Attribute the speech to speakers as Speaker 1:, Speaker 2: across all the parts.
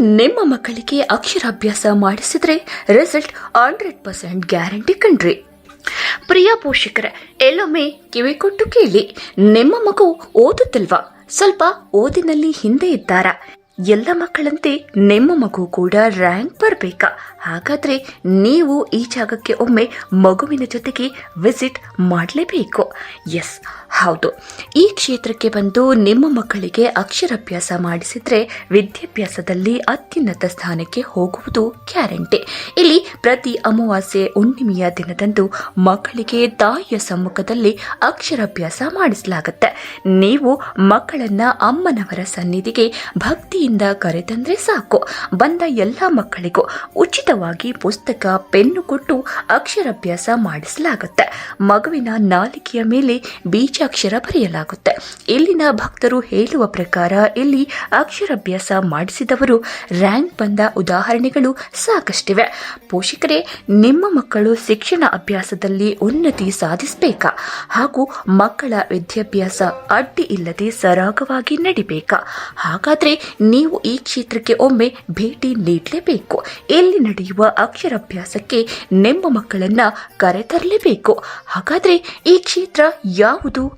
Speaker 1: ನಿಮ್ಮ ಮಕ್ಕಳಿಗೆ ಅಕ್ಷರಾಭ್ಯಾಸ ಮಾಡಿಸಿದ್ರೆ ರಿಸಲ್ಟ್ ಹಂಡ್ರೆಡ್ ಪರ್ಸೆಂಟ್ ಗ್ಯಾರಂಟಿ ಕಣ್ರಿ. ಪ್ರಿಯ ಪೋಷಕರ, ಎಲ್ಲೊಮ್ಮೆ ಕಿವಿ ಕೊಟ್ಟು ಕೇಳಿ. ನಿಮ್ಮ ಮಗು ಓದುತ್ತಿಲ್ವಾ? ಸ್ವಲ್ಪ ಓದಿನಲ್ಲಿ ಹಿಂದೆ ಇದ್ದಾರ. ಎಲ್ಲ ಮಕ್ಕಳಂತೆ ನಿಮ್ಮ ಮಗು ಕೂಡ ರ್ಯಾಂಕ್ ಬರಬೇಕಾ. ಹಾಗಾದ್ರೆ ನೀವು ಈ ಜಾಗಕ್ಕೆ ಒಮ್ಮೆ ಮಗುವಿನ ಜೊತೆಗೆ ವಿಸಿಟ್ ಮಾಡಲೇಬೇಕು. ಎಸ್ ಹೌದು. ಈ ಕ್ಷೇತ್ರಕ್ಕೆ ಬಂದು ನಿಮ್ಮ ಮಕ್ಕಳಿಗೆ ಅಕ್ಷರಾಭ್ಯಾಸ ಮಾಡಿಸಿದ್ರೆ ವಿದ್ಯಾಭ್ಯಾಸದಲ್ಲಿ ಅತ್ಯುನ್ನತ ಸ್ಥಾನಕ್ಕೆ ಹೋಗುವುದು ಗ್ಯಾರಂಟಿ. ಇಲ್ಲಿ ಪ್ರತಿ ಅಮಾವಾಸ್ಯೆ ಹುಣ್ಣಿಮೆಯ ದಿನದಂದು ಮಕ್ಕಳಿಗೆ ತಾಯಿಯ ಸಮ್ಮುಖದಲ್ಲಿ ಅಕ್ಷರಾಭ್ಯಾಸ ಮಾಡಿಸಲಾಗುತ್ತೆ. ನೀವು ಮಕ್ಕಳನ್ನ ಅಮ್ಮನವರ ಸನ್ನಿಧಿಗೆ ಭಕ್ತಿಯಿಂದ ಕರೆತಂದ್ರೆ ಸಾಕು. ಬಂದ ಎಲ್ಲ ಮಕ್ಕಳಿಗೂ ಉಚಿತವಾಗಿ ಪುಸ್ತಕ, ಪೆನ್ನು ಕೊಟ್ಟು ಅಕ್ಷರಾಭ್ಯಾಸ ಮಾಡಿಸಲಾಗುತ್ತೆ. ಮಗುವಿನ ನಾಲಿಕೆಯ ಮೇಲೆ ಬೀಜಾಕ್ಷರ ಬರೆಯಲಾಗುತ್ತೆ. ಇಲ್ಲಿನ ಭಕ್ತರು ಹೇಳುವ ಪ್ರಕಾರ ಇಲ್ಲಿ ಅಕ್ಷರಾಭ್ಯಾಸ ಮಾಡಿಸಿದವರು ರ್ಯಾಂಕ್ ಬಂದ ಉದಾಹರಣೆಗಳು ಸಾಕಷ್ಟಿವೆ. ಪೋಷಕರೇ, ನಿಮ್ಮ ಮಕ್ಕಳು ಶಿಕ್ಷಣ ಅಭ್ಯಾಸದಲ್ಲಿ ಉನ್ನತಿ ಸಾಧಿಸಬೇಕಾ? ಹಾಗೂ ಮಕ್ಕಳ ವಿದ್ಯಾಭ್ಯಾಸ ಅಡ್ಡಿ ಇಲ್ಲದೆ ಸರಾಗವಾಗಿ ನಡಿಬೇಕಾ? ಹಾಗಾದ್ರೆ ನೀವು ಈ ಕ್ಷೇತ್ರಕ್ಕೆ ಒಮ್ಮೆ ಭೇಟಿ ನೀಡಲೇಬೇಕು. ಇಲ್ಲಿ ನಡೆಯುವ ಅಕ್ಷರಾಭ್ಯಾಸಕ್ಕೆ ನಿಮ್ಮ ಮಕ್ಕಳನ್ನ ಕರೆತರಲೇಬೇಕು. ಹಾಗಾದ್ರೆ ಈ ಕ್ಷೇತ್ರ ಯಾವುದು?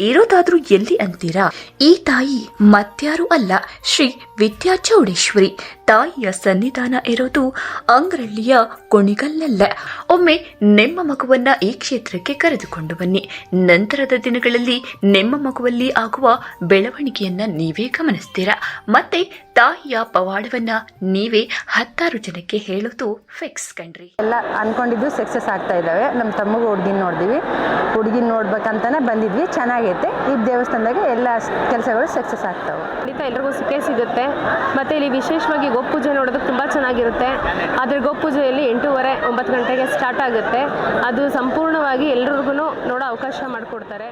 Speaker 1: ಇರೋದಾದ್ರೂ ಎಲ್ಲಿ ಅಂತೀರಾ? ಈ ತಾಯಿ ಮತ್ಯಾರು ಅಲ್ಲ, ಶ್ರೀ ವಿದ್ಯಾ ಚೌಡೇಶ್ವರಿ ತಾಯಿಯ ಸನ್ನಿಧಾನ ಇರೋದು ಅಂಗ್ರಳ್ಳಿಯ ಕೊಣಿಗಲ್ಲಲ್ಲ. ಒಮ್ಮೆ ನಿಮ್ಮ ಮಗುವನ್ನ ಈ ಕ್ಷೇತ್ರಕ್ಕೆ ಕರೆದುಕೊಂಡು ಬನ್ನಿ. ನಂತರದ ದಿನಗಳಲ್ಲಿ ನಿಮ್ಮ ಮಗುವಲ್ಲಿ ಆಗುವ ಬೆಳವಣಿಗೆಯನ್ನ ನೀವೇ ಗಮನಿಸ್ತೀರಾ? ಮತ್ತೆ ತಾಯಿಯ ಪವಾಡವನ್ನ ನೀವೇ ಹತ್ತಾರು ಜನಕ್ಕೆ ಹೇಳೋದು ಫಿಕ್ಸ್ ಕಣ್ರಿ.
Speaker 2: ಎಲ್ಲ ಅನ್ಕೊಂಡಿದ್ದು ಸಕ್ಸಸ್ ಆಗ್ತಾ ಇದಾವೆ ನಮ್ಮ ತಮ್ಮಗೆ ಹುಡುಗಿನ ನೋಡಿದ್ವಿ. ಹುಡುಗಿನ ನೋಡ್ಬೇಕಂತಾನೆ ಬಂದಿದ್ವಿ. ಚೆನ್ನಾಗೈತೆ ಈ ದೇವಸ್ಥಾನದಾಗ ಎಲ್ಲ ಕೆಲಸಗಳು ಸಕ್ಸಸ್ ಆಗ್ತಾವೆ.
Speaker 3: ಖಂಡಿತ ಎಲ್ರಿಗೂ ಸಿಕ್ಕೇ ಸಿಗುತ್ತೆ. ಮತ್ತೆ ಇಲ್ಲಿ ವಿಶೇಷವಾಗಿ ಗೋಪೂಜೆ ನೋಡೋದಕ್ಕೆ ತುಂಬ ಚೆನ್ನಾಗಿರುತ್ತೆ. ಅದ್ರ ಗೋಪೂಜೆಯಲ್ಲಿ ಎಂಟೂವರೆ, ಒಂಬತ್ತು ಗಂಟೆಗೆ ಸ್ಟಾರ್ಟ್ ಆಗುತ್ತೆ. ಅದು ಸಂಪೂರ್ಣವಾಗಿ ಎಲ್ರಿಗೂ ನೋಡೋ ಅವಕಾಶ ಮಾಡಿಕೊಡ್ತಾರೆ.